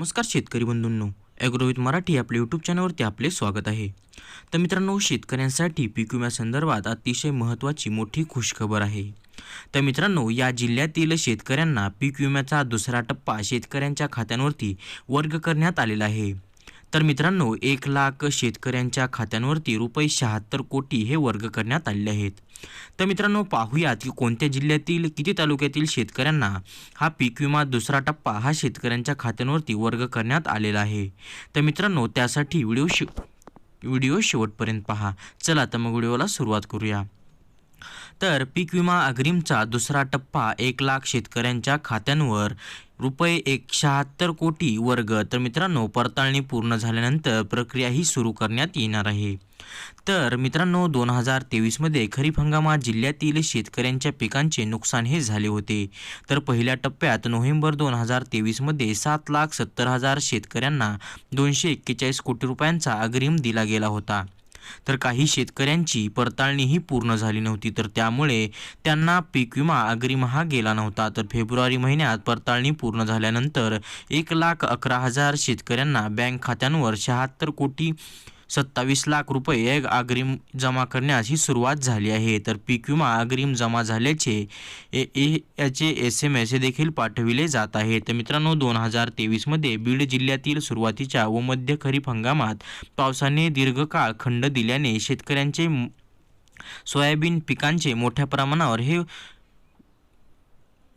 नमस्कार शेतकरी बंधूंनो ॲग्रोविथ मराठी आपल्या यूट्यूब चॅनलवरती आपले स्वागत आहे. तर मित्रांनो शेतकऱ्यांसाठी पीक विम्यासंदर्भात अतिशय महत्त्वाची मोठी खुशखबर आहे. तर मित्रांनो या जिल्ह्यातील शेतकऱ्यांना पीक विम्याचा दुसरा टप्पा शेतकऱ्यांच्या खात्यांवरती वर्ग करण्यात आलेला आहे. तर मित्रांनो एक लाख शेतकऱ्यांच्या खात्यांवरती रुपये शहात्तर कोटी हे वर्ग करण्यात आलेले आहेत. तर मित्रांनो पाहूयात की कोणत्या जिल्ह्यातील किती तालुक्यातील शेतकऱ्यांना हा पीक विमा दुसरा टप्पा हा शेतकऱ्यांच्या खात्यांवरती वर्ग करण्यात आलेला आहे. तर मित्रांनो त्यासाठी व्हिडिओ शे व्हिडिओ शेवटपर्यंत पहा. चला तर मग व्हिडिओला सुरुवात करूया. तर पीक विमा अग्रिमचा दुसरा टप्पा एक लाख शेतकऱ्यांच्या खात्यांवर रुपये एक शहात्तर कोटी वर्ग. तर मित्रांनो पडताळणी पूर्ण झाल्यानंतर प्रक्रिया ही सुरू करण्यात येणार आहे. तर मित्रांनो दोन हजार तेवीसमध्ये खरीप हंगामात जिल्ह्यातील शेतकऱ्यांच्या पिकांचे नुकसान हे झाले होते. तर पहिल्या टप्प्यात नोव्हेंबर दोन हजार तेवीसमध्ये सात लाख सत्तर हजार शेतकऱ्यांना दोनशे एक्केचाळीस कोटी रुपयांचा अग्रिम दिला गेला होता. तर काही शेतकऱ्यांची पडताळणीही पूर्ण झाली नव्हती. तर त्यामुळे त्यांना पीक विमा अग्रिमहा गेला नव्हता. तर फेब्रुवारी महिन्यात पडताळणी पूर्ण झाल्यानंतर एक लाख अकरा हजार शेतकऱ्यांना बँक खात्यांवर शहात्तर कोटी सत्तावीस लाख रुपये अग्रिम जमा करण्यास ही सुरुवात झाली आहे. तर पीक विमा अग्रिम जमा झाल्याचे ए ए याचे एस एम एस देखील पाठविले जात आहे. तर मित्रांनो दोन हजार तेवीसमध्ये बीड जिल्ह्यातील सुरुवातीच्या व मध्य खरीप हंगामात पावसाने दीर्घकाळ खंड दिल्याने शेतकऱ्यांचे सोयाबीन पिकांचे मोठ्या प्रमाणावर हे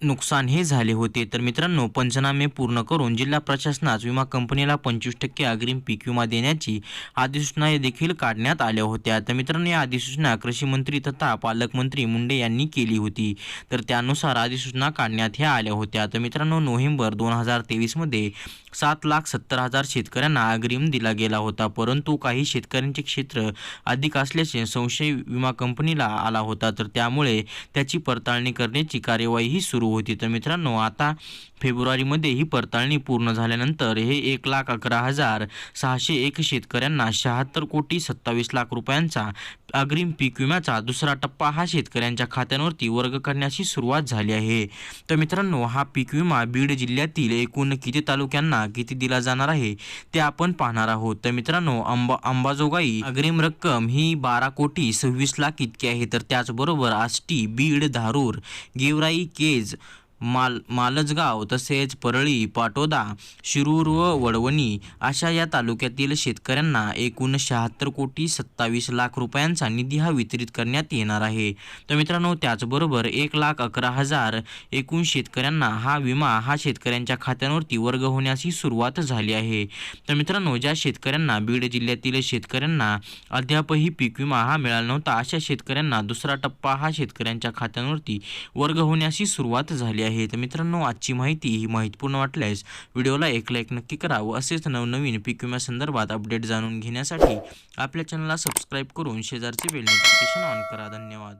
नुकसान हे झाले होते. तर मित्रांनो पंचनामे पूर्ण करून जिल्हा प्रशासनास विमा कंपनीला पंचवीस टक्के अग्रिम पीक विमा देण्याची अधिसूचना देखील काढण्यात आल्या होत्या. तर मित्रांनो या अधिसूचना कृषी मंत्री तथा पालकमंत्री मुंडे यांनी केली होती. तर त्यानुसार अधिसूचना काढण्यात ह्या आल्या होत्या. तर मित्रांनो नोव्हेंबर दोन हजार तेवीसमध्ये सात लाख सत्तर हजार शेतकऱ्यांना अग्रिम दिला गेला होता. परंतु काही शेतकऱ्यांचे क्षेत्र अधिक असल्याचे संशय विमा कंपनीला आला होता. तर त्यामुळे त्याची पडताळणी करण्याची कार्यवाहीही सुरू होती. तर मित्रांनो आता फेब्रुवारीमध्ये ही पडताळणी पूर्ण झाल्यानंतर हे एक लाख अकरा हजार सहाशे एक शेतकऱ्यांना शहात्तर कोटी सत्तावीस लाख रुपयांचा अग्रिम पीक विम्याचा दुसरा टप्पा हा शेतकऱ्यांच्या खात्यांवरती वर्ग करण्याची सुरुवात झाली आहे. तर मित्रांनो हा पीक विमा बीड जिल्ह्यातील एकूण किती तालुक्यांना किती दिला जाणार आहे ते आपण पाहणार आहोत. तर मित्रांनो अंबा अंबाजोगाई अग्रिम रक्कम ही बारा कोटी सव्वीस लाख इतकी आहे. तर त्याचबरोबर आष्टी बीड धारूर गेवराई केज माल मालजगाव तसेच परळी पाटोदा शिरूर व वडवणी अशा या तालुक्यातील शेतकऱ्यांना एकूण शहात्तर कोटी सत्तावीस लाख रुपयांचा निधी हा वितरित करण्यात येणार आहे. तर मित्रांनो त्याचबरोबर एक लाख अकरा हजार एकूण शेतकऱ्यांना हा विमा हा शेतकऱ्यांच्या खात्यांवरती वर्ग होण्याची सुरुवात झाली आहे. तर मित्रांनो ज्या शेतकऱ्यांना बीड जिल्ह्यातील शेतकऱ्यांना अद्यापही पीक विमा हा मिळाला नव्हता अशा शेतकऱ्यांना दुसरा टप्पा हा शेतकऱ्यांच्या खात्यांवरती वर्ग होण्याची सुरुवात झाली आहे. आहे. तर मित्रांनो आजची माहिती ही माहितीपूर्ण वाटल्यास व्हिडिओला एक लाईक नक्की करा व असेच नवनवीन पीक विम्यासंदर्भात अपडेट जाणून घेण्यासाठी आपल्या चॅनलला सबस्क्राईब करून शेजारचे बेल नोटिफिकेशन ऑन करा. धन्यवाद.